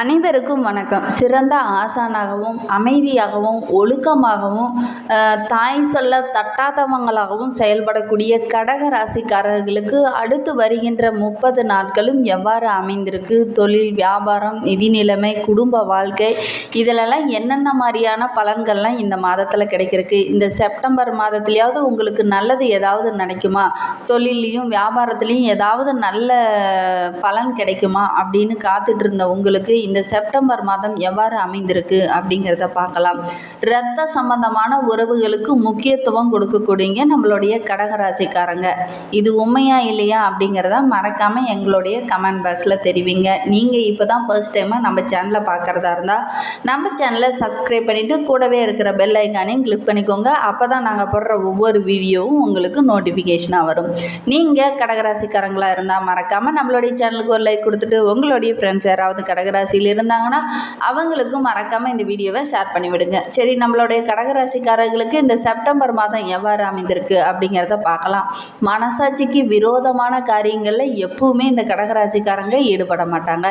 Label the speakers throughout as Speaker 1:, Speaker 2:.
Speaker 1: அனைவருக்கும் வணக்கம். சிறந்த ஆசானாகவும் அமைதியாகவும் ஒழுக்கமாகவும் தாய் சொல்ல தட்டாதவங்களாகவும் செயல்படக்கூடிய கடக ராசிக்காரர்களுக்கு அடுத்து வருகின்ற முப்பது நாட்களும் எவ்வாறு அமைந்திருக்கு? தொழில் வியாபாரம் நிதி நிலைமை குடும்ப வாழ்க்கை இதிலெல்லாம் என்னென்ன மாதிரியான பலன்கள்லாம் இந்த மாதத்தில் கிடைக்கிறதுக்கு இந்த செப்டம்பர் மாதத்துலேயாவது உங்களுக்கு நல்லது ஏதாவது நினைக்குமா? தொழிலையும் வியாபாரத்துலேயும் ஏதாவது நல்ல பலன் கிடைக்குமா? அப்படின்னு காத்துட்டு இருந்த உங்களுக்கு இந்த செப்டம்பர் மாதம் எவ்வாறு அமைந்திருக்கு அப்படிங்கிறத பார்க்கலாம். இரத்த சம்பந்தமான உறவுகளுக்கு முக்கியத்துவம் கொடுக்கக்கூடியங்க நம்மளுடைய கடகராசிக்காரங்க. இது உண்மையா இல்லையா அப்படிங்கிறத மறக்காமல் எங்களுடைய கமெண்ட் பாக்ஸில் தெரிவிங்க. நீங்கள் இப்போ தான் ஃபர்ஸ்ட் டைமாக நம்ம சேனலை பார்க்குறதா இருந்தால் நம்ம சேனலை சப்ஸ்கிரைப் பண்ணிவிட்டு கூடவே இருக்கிற பெல் ஐக்கானையும் கிளிக் பண்ணிக்கோங்க. அப்போ தான் நாங்கள் போடுற ஒவ்வொரு வீடியோவும் உங்களுக்கு நோட்டிஃபிகேஷனாக வரும். நீங்கள் கடகராசிக்காரங்களாக இருந்தால் மறக்காமல் நம்மளுடைய சேனலுக்கு ஒரு லைக் கொடுத்துட்டு உங்களுடைய ஃப்ரெண்ட்ஸ் யாராவது கடகராசி ராசியில் இருந்தாங்கன்னா அவங்களுக்கும் மறக்காமல் இந்த வீடியோவை ஷேர் பண்ணி விடுங்க சரி நம்மளுடைய கடகராசிக்காரர்களுக்கு இந்த செப்டம்பர் மாதம் எவ்வாறு அமைந்திருக்கு அப்படிங்கிறத பார்க்கலாம். மனசாட்சிக்கு விரோதமான காரியங்களில் எப்பவுமே இந்த கடகராசிக்காரங்க ஈடுபட மாட்டாங்க.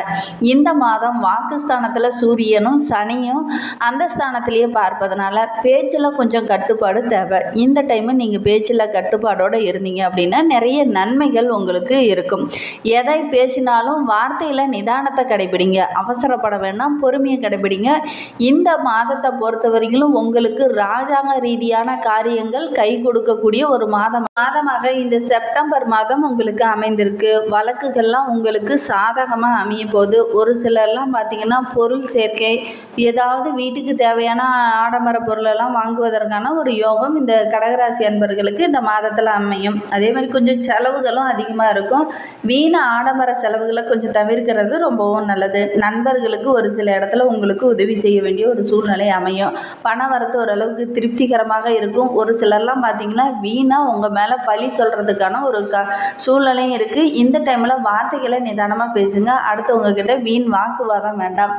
Speaker 1: இந்த மாதம் வாக்குஸ்தானத்தில் சூரியனும் சனியும் அந்த ஸ்தானத்திலேயே பார்ப்பதனால பேச்சில் கொஞ்சம் கட்டுப்பாடு தேவை. இந்த டைமு நீங்கள் பேச்சில் கட்டுப்பாடோடு இருந்தீங்க அப்படின்னா நிறைய நன்மைகள் உங்களுக்கு இருக்கும். எதை பேசினாலும் வார்த்தையில் நிதானத்தை கடைபிடிங்க. அவசரப்பட வேண்டாம் பொறுமையை கடைபிடிங்க. இந்த மாதத்தை பொறுத்த வரைக்கும் உங்களுக்கு ராஜாங்க ரீதியான காரியங்கள் கை கொடுக்கக்கூடிய ஒரு மாதம். மாதமாக இந்த செப்டம்பர் மாதம் உங்களுக்கு அமைந்திருக்கு. வழக்குகள்லாம் உங்களுக்கு சாதகமாக அமைய போகுது. ஒரு சிலர்லாம் பார்த்தீங்கன்னா பொருள் சேர்க்கை ஏதாவது வீட்டுக்கு தேவையான ஆடம்பர பொருளெல்லாம் வாங்குவதற்கான ஒரு யோகம் இந்த கடகராசி அன்பர்களுக்கு இந்த மாதத்தில் அமையும். அதே மாதிரி கொஞ்சம் செலவுகளும் அதிகமாக இருக்கும். வீண ஆடம்பர செலவுகளை கொஞ்சம் தவிர்க்கிறது ரொம்பவும் நல்லது. நண்பர்களுக்கு ஒரு சில இடத்துல உங்களுக்கு உதவி செய்ய வேண்டிய ஒரு சூழ்நிலை அமையும். பண வரத்து ஓரளவுக்கு திருப்திகரமாக இருக்கும். ஒரு சிலர்லாம் பார்த்தீங்கன்னா வீணாக உங்கள் மேலே பழி சொல்கிறதுக்கான ஒரு க சூழ்நிலையும் இருக்குது இந்த டைமில் வார்த்தைகளை நிதானமாக பேசுங்க. அடுத்தவங்க கிட்ட வீண் வாக்குவாதம் வேண்டாம்.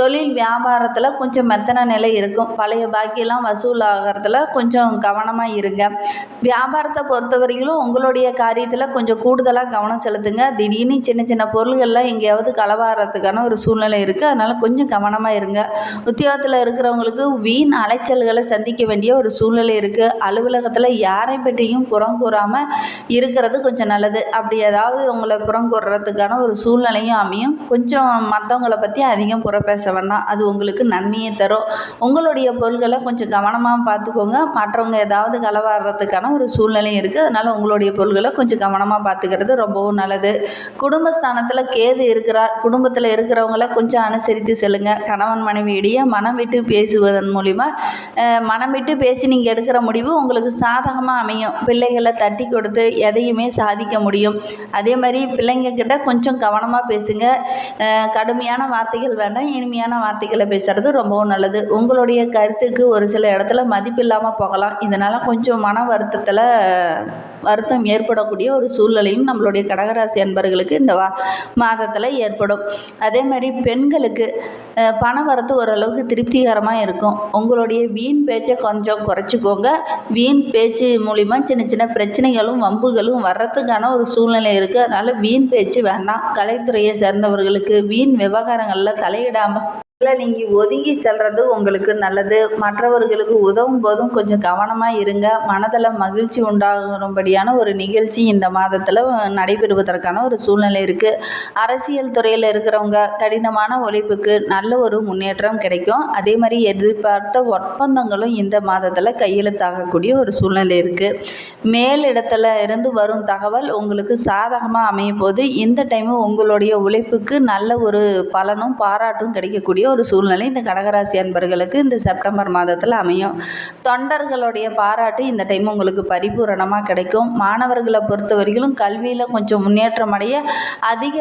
Speaker 1: தொழில் வியாபாரத்தில் கொஞ்சம் மெத்தன நிலை இருக்கும். பழைய பாக்கியெல்லாம் வசூல் ஆகிறதுல கொஞ்சம் கவனமாக இருங்க. வியாபாரத்தை பொறுத்தவரையிலும் உங்களுடைய காரியத்தில் கொஞ்சம் கூடுதலாக கவனம் செலுத்துங்க. திடீர்னு சின்ன சின்ன பொருள்கள்லாம் எங்கேயாவது களவாடுறதுக்கான ஒரு சூழ்நிலை இருக்குது அதனால் கொஞ்சம் கவனமாக இருங்க. உத்தியோகத்தில் இருக்கிறவங்களுக்கு வீண் அலைச்சல்களை சந்திக்க வேண்டிய ஒரு சூழ்நிலை இருக்குது அலுவலகத்தில் யாரை பற்றியும் புறம் கூறாமல் இருக்கிறது கொஞ்சம் நல்லது. அப்படி ஏதாவது உங்களை புறம் கூறுறதுக்கான ஒரு சூழ்நிலையும் அமையும். கொஞ்சம் மற்றவங்கள பற்றி அதிகம் புற பேச வேண்டாம். அது உங்களுக்கு நன்மையை தரும். உங்களுடைய பொருள்களை கொஞ்சம் கவனமாக பார்த்துக்கோங்க. மற்றவங்க ஏதாவது களவாடுறதுக்கான ஒரு சூழ்நிலையும் இருக்குது அதனால் உங்களுடைய பொருள்களை கொஞ்சம் கவனமாக பார்த்துக்கிறது ரொம்பவும் நல்லது. குடும்பஸ்தானத்தில் கேது இருக்கிறார். குடும்பத்தில் இருக்கிறவங்கள கொஞ்சம் அனுசரித்து செல்லுங்க. கணவன் மனைவியிடையே மனம் விட்டு பேசுவதன் மூலிமா மனம் விட்டு பேசி நீங்கள் எடுக்கிற முடிவு உங்களுக்கு சாதகமாக அமையும். பிள்ளைகளை தட்டி கொடுத்து எதையுமே சாதிக்க முடியும். அதே மாதிரி பிள்ளைங்கக்கிட்ட கொஞ்சம் கவனமாக பேசுங்க. கடுமையான வார்த்தைகள் வேண்டாம். இனிமையான வார்த்தைகளை பேசுறது ரொம்பவும் நல்லது. உங்களுடைய கருத்துக்கு ஒரு சில இடத்துல மதிப்பு இல்லாமல் போகலாம். இதனால் கொஞ்சம் மன வருத்தத்தில் வருத்தம் ஏற்படக்கூடிய ஒரு சூழ்நிலையும் நம்மளுடைய கடகராசி அன்பர்களுக்கு இந்த வா மாதத்தில் ஏற்படும். அதே மாதிரி பெண்களுக்கு பண வரத்து ஓரளவுக்கு திருப்திகரமாக இருக்கும். உங்களுடைய வீண் பேச்சை கொஞ்சம் குறைச்சிக்கோங்க. வீண் பேச்சு மூலிமா சின்ன சின்ன பிரச்சனைகளும் வம்புகளும் வர்றதுக்கான ஒரு சூழ்நிலை இருக்குது அதனால் வீண் பேச்சு வேண்டாம் கலைத்துறையை சேர்ந்தவர்களுக்கு வீண் விவகாரங்களில் தலையிடாமல் நீங்கள் ஒதுங்கி செல்றது உங்களுக்கு நல்லது. மற்றவர்களுக்கு உதவும் போதும் கொஞ்சம் கவனமாக இருங்க. மனதில் மகிழ்ச்சி உண்டாகும்படியான ஒரு நிகழ்ச்சி இந்த மாதத்தில் நடைபெறுவதற்கான ஒரு சூழ்நிலை இருக்குது அரசியல் துறையில் இருக்கிறவங்க கடினமான உழைப்புக்கு நல்ல ஒரு முன்னேற்றம் கிடைக்கும். அதே மாதிரி எதிர்பார்த்த ஒப்பந்தங்களும் இந்த மாதத்தில் கையெழுத்தாகக்கூடிய ஒரு சூழ்நிலை இருக்குது மேலிடத்தில் இருந்து வரும் தகவல் உங்களுக்கு சாதகமாக அமையும் போது இந்த டைமு உங்களுடைய உழைப்புக்கு நல்ல ஒரு பலனும் பாராட்டும் கிடைக்கக்கூடிய ஒரு சூழ்நிலை. இந்த கடகராசி அன்பர்களுக்கு இந்த செப்டம்பர் மாதத்தில் அமையும். தொண்டர்களுடைய பாராட்டு இந்த டைம் உங்களுக்கு பரிபூரணமாக கிடைக்கும். மாணவர்களை பொறுத்த வரைக்கும் கல்வியில் கொஞ்சம் முன்னேற்றம் அடைய அதிக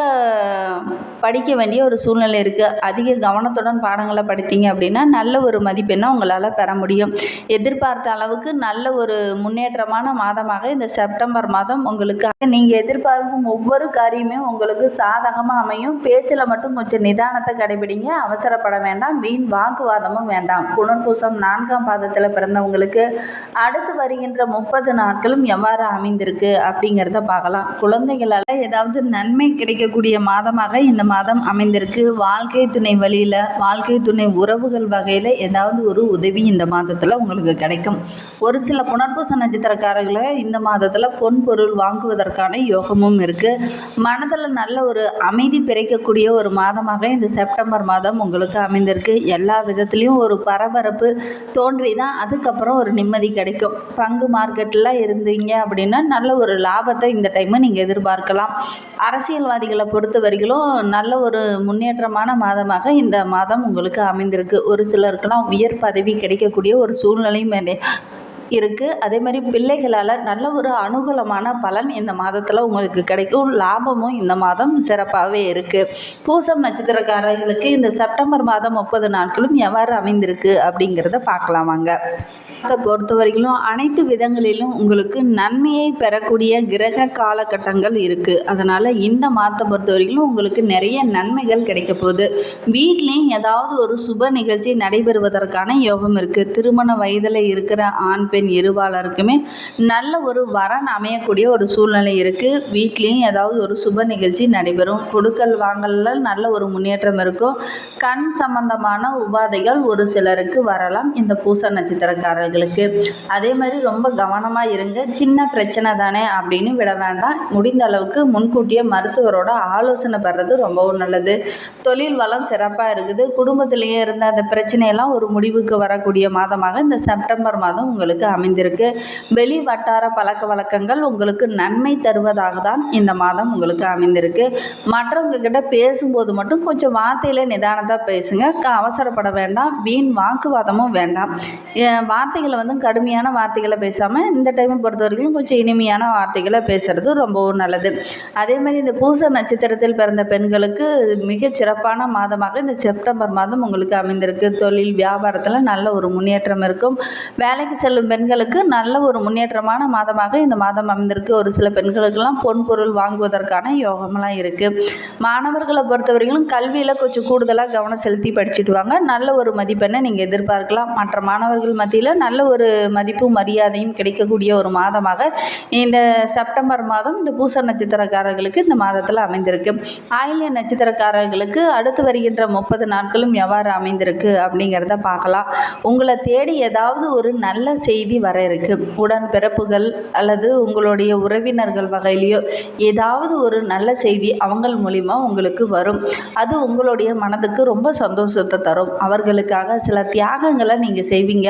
Speaker 1: படிக்க வேண்டிய ஒரு சூழ்நிலை இருக்குது அதிக கவனத்துடன் பாடங்களை படித்தீங்க அப்படின்னா நல்ல ஒரு மதிப்பெண்ணை உங்களால் பெற முடியும். எதிர்பார்த்த அளவுக்கு நல்ல ஒரு முன்னேற்றமான மாதமாக இந்த செப்டம்பர் மாதம் உங்களுக்கு நீங்கள் எதிர்பார்க்கும் ஒவ்வொரு காரியமே உங்களுக்கு சாதகமாக அமையும். பேச்சில் மட்டும் கொஞ்சம் நிதானத்தை கடைபிடிங்க. அவசர கவலைப்பட வேண்டாம். வீண் வாக்குவாதமும் வேண்டாம். புனர்பூசம் நான்காம் பாதத்தில் பிறந்தவங்களுக்கு அடுத்து வருகின்ற முப்பது நாட்களும் எவ்வாறு அமைந்திருக்கு அப்படிங்கிறத பார்க்கலாம். குழந்தைகளால் ஏதாவது நன்மை கிடைக்கக்கூடிய மாதமாக இந்த மாதம் அமைந்திருக்கு. வாழ்க்கை துணை வழியில் வாழ்க்கை துணை உறவுகள் வகையில் ஏதாவது ஒரு உதவி இந்த மாதத்தில் உங்களுக்கு கிடைக்கும். ஒரு சில புனர்பூச நட்சத்திரக்காரர்களை இந்த மாதத்தில் பொன் பொருள் வாங்குவதற்கான யோகமும் இருக்குது மனதில் நல்ல ஒரு அமைதி பிறக்கக்கூடிய ஒரு மாதமாக இந்த செப்டம்பர் மாதம் உங்களுக்கு அமைந்திருக்கு. எல்லா விதத்துலேயும் ஒரு பரபரப்பு தோன்றி தான் அதுக்கப்புறம் ஒரு நிம்மதி கிடைக்கும். பங்கு மார்க்கெட்டில் இருந்தீங்க அப்படின்னா நல்ல ஒரு லாபத்தை இந்த டைமு நீங்கள் எதிர்பார்க்கலாம். அரசியல்வாதிகளை பொறுத்த வரைக்கும் நல்ல ஒரு முன்னேற்றமான மாதமாக இந்த மாதம் உங்களுக்கு அமைந்திருக்கு. ஒரு சிலருக்கெல்லாம் உயர் பதவி கிடைக்கக்கூடிய ஒரு சூழ்நிலையும் இருக்குது அதே மாதிரி பிள்ளைகளால் நல்ல ஒரு அனுகூலமான பலன் இந்த மாதத்தில் உங்களுக்கு கிடைக்கும். லாபமும் இந்த மாதம் சிறப்பாகவே இருக்குது பூசம் நட்சத்திரக்காரர்களுக்கு இந்த செப்டம்பர் மாதம் முப்பது நாட்களும் எவ்வாறு அமைந்திருக்கு அப்படிங்கிறத பார்க்கலாம் வாங்க. அதை பொறுத்த வரைக்கும் அனைத்து விதங்களிலும் உங்களுக்கு நன்மையை பெறக்கூடிய கிரக காலகட்டங்கள் இருக்குது அதனால் இந்த மாதத்தை பொறுத்த வரைக்கும் உங்களுக்கு நிறைய நன்மைகள் கிடைக்க போகுது. வீட்லேயும் ஏதாவது ஒரு சுப நிகழ்ச்சி நடைபெறுவதற்கான யோகம் இருக்குது திருமண வயதில் இருக்கிற ஆண் பெண் இருவாளருக்குமே நல்ல ஒரு வரன் அமையக்கூடிய ஒரு சூழ்நிலை இருக்குது வீட்லேயும் ஏதாவது ஒரு சுப நிகழ்ச்சி நடைபெறும். கொடுக்கல் வாங்கலில் நல்ல ஒரு முன்னேற்றம் இருக்கும். கண் சம்பந்தமான உபாதைகள் ஒரு சிலருக்கு வரலாம். இந்த பூச அவர்களுக்கு. அதே மாதிரி ரொம்ப கவனமாக இருங்க. சின்ன பிரச்சனை தானே அப்படின்னு விட வேண்டாம். முடிந்த அளவுக்கு முன்கூட்டியே மருத்துவரோட ஆலோசனை பெறது ரொம்பவும் நல்லது. தொழில் வளம் சிறப்பாக இருக்குது. குடும்பத்திலேயே இருந்த அந்த பிரச்சனையெல்லாம் ஒரு முடிவுக்கு வரக்கூடிய மாதமாக இந்த செப்டம்பர் மாதம் உங்களுக்கு அமைந்திருக்கு. வெளி வட்டார பழக்க வழக்கங்கள் உங்களுக்கு நன்மை தருவதாக தான் இந்த மாதம் உங்களுக்கு அமைந்திருக்கு. மற்றவங்க கிட்ட பேசும்போது மட்டும் கொஞ்சம் வார்த்தையில் நிதானத்தை பேசுங்க. க- அவசரப்பட வேண்டாம். வீண் வாக்குவாதமும் வேண்டாம். வார்த்தை வார்த்தைகளை வந்து கடுமையான வார்த்தைகளை பேசாமல் இந்த டைமை பொறுத்த வரைக்கும் கொஞ்சம் இனிமையான வார்த்தைகளை பேசுகிறது ரொம்பவும் நல்லது. அதே மாதிரி இந்த பூச நட்சத்திரத்தில் பிறந்த பெண்களுக்கு மிக சிறப்பான மாதமாக இந்த செப்டம்பர் மாதம் உங்களுக்கு அமைந்திருக்கு. தொழில் வியாபாரத்தில் நல்ல ஒரு முன்னேற்றம் இருக்கும். வேலைக்கு செல்லும் பெண்களுக்கு நல்ல ஒரு முன்னேற்றமான மாதமாக இந்த மாதம் அமைந்திருக்கு. ஒரு சில பெண்களுக்கெல்லாம் பொன் பொருள் வாங்குவதற்கான யோகமெல்லாம் இருக்குது மாணவர்களை பொறுத்தவரையிலும் கல்வியில் கொஞ்சம் கூடுதலாக கவனம் செலுத்தி படிச்சுட்டு வாங்க. நல்ல ஒரு மதிப்பெண்ணை நீங்கள் எதிர்பார்க்கலாம். மற்ற மாணவர்கள் மத்தியில் நல்ல நல்ல ஒரு மதிப்பும் மரியாதையும் கிடைக்கக்கூடிய ஒரு மாதமாக இந்த செப்டம்பர் மாதம் இந்த பூச நட்சத்திரக்காரர்களுக்கு இந்த மாதத்தில் அமைந்திருக்கு. ஆயில்ய நட்சத்திரக்காரர்களுக்கு அடுத்து வருகின்ற முப்பது நாட்களும் எவ்வாறு அமைந்திருக்கு அப்படிங்கிறத பார்க்கலாம். உங்களை தேடி ஏதாவது ஒரு நல்ல செய்தி வர இருக்கு. உடன் பிறப்புகள் அல்லது உங்களுடைய உறவினர்கள் வகையிலையோ ஏதாவது ஒரு நல்ல செய்தி அவங்கள் மூலிமா உங்களுக்கு வரும். அது உங்களுடைய மனதுக்கு ரொம்ப சந்தோஷத்தை தரும். அவர்களுக்காக சில தியாகங்களை நீங்கள் செய்வீங்க.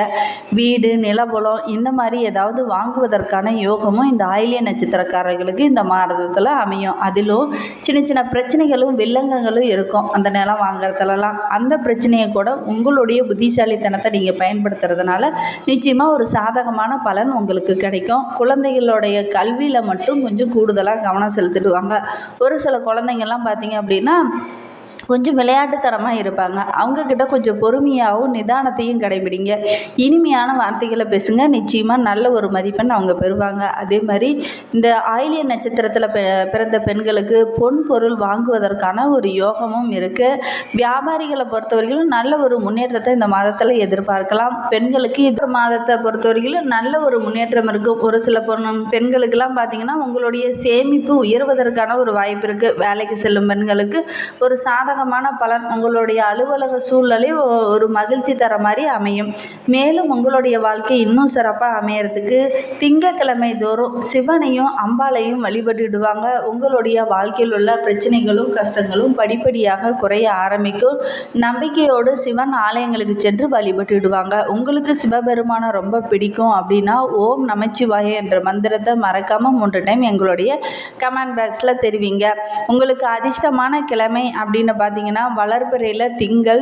Speaker 1: வீ வீடு நிலபுலம் இந்த மாதிரி ஏதாவது வாங்குவதற்கான யோகமும் இந்த ஆயிலிய நட்சத்திரக்காரர்களுக்கு இந்த மாதத்தில் அமையும். அதிலும் சின்ன சின்ன பிரச்சனைகளும் வில்லங்கங்களும் இருக்கும் அந்த நிலம் வாங்குறதுலலாம். அந்த பிரச்சனையை கூட உங்களுடைய புத்திசாலித்தனத்தை நீங்கள் பயன்படுத்துறதுனால நிச்சயமாக ஒரு சாதகமான பலன் உங்களுக்கு கிடைக்கும். குழந்தைகளுடைய கல்வியில் மட்டும் கொஞ்சம் கூடுதலாக கவனம் செலுத்திடுவாங்க. ஒரு சில குழந்தைங்கள்லாம் பார்த்தீங்க அப்படின்னா கொஞ்சம் விளையாட்டுத்தனமாக இருப்பாங்க. அவங்கக்கிட்ட கொஞ்சம் பொறுமையாகவும் நிதானத்தையும் கடைபிடிங்க. இனிமையான வார்த்தைகளை பேசுங்க. நிச்சயமாக நல்ல ஒரு மதிப்பெண் அவங்க பெறுவாங்க. அதே மாதிரி இந்த ஆயிலிய நட்சத்திரத்தில் பெ பிறந்த பெண்களுக்கு பொன் பொருள் வாங்குவதற்கான ஒரு யோகமும் இருக்குது வியாபாரிகளை பொறுத்தவரையிலும் நல்ல ஒரு முன்னேற்றத்தை இந்த மாதத்தில் எதிர்பார்க்கலாம். பெண்களுக்கு இந்த மாதத்தை பொறுத்தவரையிலும் நல்ல ஒரு முன்னேற்றம் இருக்கும் ஒரு சில பொண்ணு பெண்களுக்கெல்லாம் பார்த்தீங்கன்னா உங்களுடைய சேமிப்பு உயர்வதற்கான ஒரு வாய்ப்பு இருக்குது வேலைக்கு செல்லும் பெண்களுக்கு ஒரு சாதகமான பலன் உங்களுடைய அலுவலக சூழ்நிலை ஒரு மகிழ்ச்சி தர மாதிரி அமையும். மேலும் உங்களுடைய வாழ்க்கை இன்னும் சிறப்பாக அமையறதுக்கு திங்கக்கிழமை தோறும் சிவனையும் அம்பாளையும் வழிபட்டுடுவாங்க. உங்களுடைய வாழ்க்கையில் உள்ள பிரச்சனைகளும் கஷ்டங்களும் படிப்படியாக குறைய ஆரம்பிக்கும். நம்பிக்கையோடு சிவன் ஆலயங்களுக்கு சென்று வழிபட்டுடுவாங்க. உங்களுக்கு சிவபெருமானை ரொம்ப பிடிக்கும் அப்படின்னா ஓம் நமச்சிவாய என்ற மந்திரத்தை மறக்காமல் மூன்று டைம் எங்களுடைய கமெண்ட் பாக்ஸில் தெரிவிங்க. உங்களுக்கு அதிர்ஷ்டமான கிழமை அப்படின்னு பார்த்தீங்கன்னா வளர்பிறையில் திங்கள்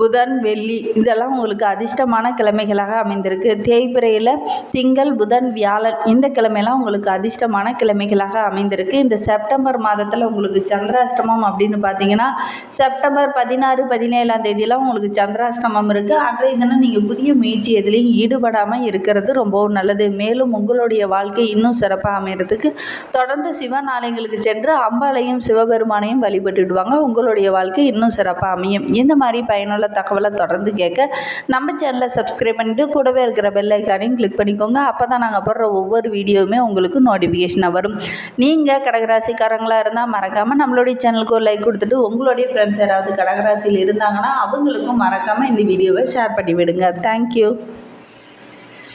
Speaker 1: புதன் வெள்ளி இதெல்லாம் உங்களுக்கு அதிர்ஷ்டமான கிழமைகளாக அமைந்திருக்கு. தேய்பிறையில் திங்கள் புதன் வியாழன் இந்த கிழமையெல்லாம் உங்களுக்கு அதிர்ஷ்டமான கிழமைகளாக அமைந்திருக்கு. இந்த செப்டம்பர் மாதத்தில் உங்களுக்கு சந்திராஷ்டமம் அப்படின்னு பார்த்தீங்கன்னா செப்டம்பர் பதினாறு பதினேழாம் தேதியெல்லாம் உங்களுக்கு சந்திராஷ்டமம் இருக்குது அன்றைய தினம் நீங்கள் புதிய முயற்சி எதுலேயும் ஈடுபடாமல் இருக்கிறது ரொம்பவும் நல்லது. மேலும் உங்களுடைய வாழ்க்கை இன்னும் சிறப்பாக அமைகிறதுக்கு தொடர்ந்து சிவன் ஆலயங்களுக்கு சென்று அம்பாளையும் சிவபெருமானையும் வழிபட்டுடுவாங்க உங்களுடைய உங்களுடைய வாழ்க்கை இன்னும் சிறப்பாக அமையும். இந்த மாதிரி பயனுள்ள தகவலை தொடர்ந்து கேட்க நம்ம சேனலை சப்ஸ்கிரைப் பண்ணிவிட்டு கூடவே இருக்கிற பெல் ஐக்கானையும் கிளிக் பண்ணிக்கோங்க. அப்போ தான் நாங்கள் போடுற ஒவ்வொரு வீடியோவுமே உங்களுக்கு நோட்டிஃபிகேஷனாக வரும். நீங்கள் கடகராசிக்காரங்களாக இருந்தால் மறக்காமல் நம்மளுடைய சேனலுக்கு ஒரு லைக் கொடுத்துட்டு உங்களுடைய ஃப்ரெண்ட்ஸ் யாராவது கடகராசியில் இருந்தாங்கன்னா அவங்களுக்கும் மறக்காமல் இந்த வீடியோவை ஷேர் பண்ணி விடுங்க தேங்க்யூ